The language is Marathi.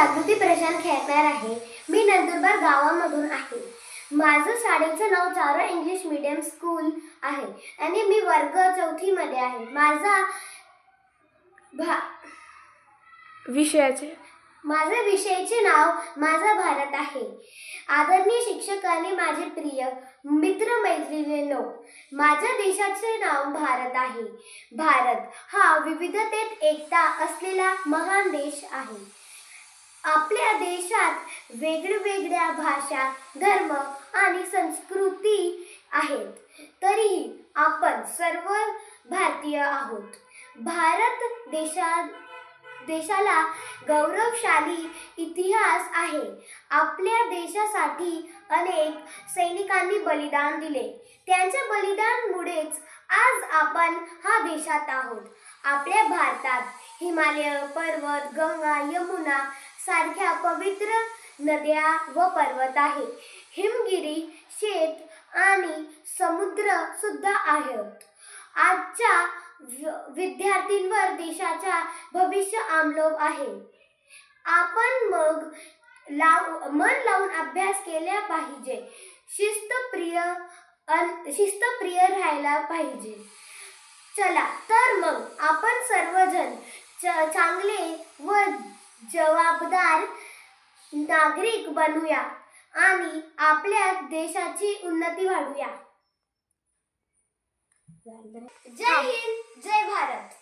जागृती प्रशांत खेळणार आहे. मी नंदुरबार गावामधून आहे. माझं शाळेचं नाव चारो इंग्लिश मीडियम स्कूल आहे आणि मी वर्ग चौथीमध्ये आहे. माझा भा विषयाचे? माझ्या विषयाचे नाव माझा भारत आहे. आदरणीय शिक्षक आणि माझे प्रिय मित्र मैत्रिणींनो माझ्या देशाचे नाव भारत आहे. भारत हा विविधतेत एकता असलेला महान देश आहे. आपल्या देशात वेगवेगळ्या भाषा धर्म आणि संस्कृती आहेत. तरीही आपण सर्व भारतीय आहोत. भारत देशा देशाला गौरवशाली इतिहास आहे. आपल्या देशासाठी अनेक सैनिकांनी बलिदान दिले. त्यांच्या बलिदानमुळेच आज आपण हा देशात आहोत. आपल्या भारतात हिमालय पर्वत गंगा यमुना सारख्या पवित्र नद्या व पर्वत आहे. हिमगिरी शेत आणि समुद्र सुद्धा आहेत. आजच्या विद्यार्थींवर देशाचा भविष्य आमलोभ आहे. आपण मग लाव मन लावून अभ्यास केला पाहिजे. शिस्तप्रिय शिस्तप्रिय राहायला पाहिजे. चला तर मग आपण सर्वजण च चांगले व जबाबदार नागरिक बनूया आणि आपल्या देशाची उन्नती वाढूया. जय हिंद जय भारत.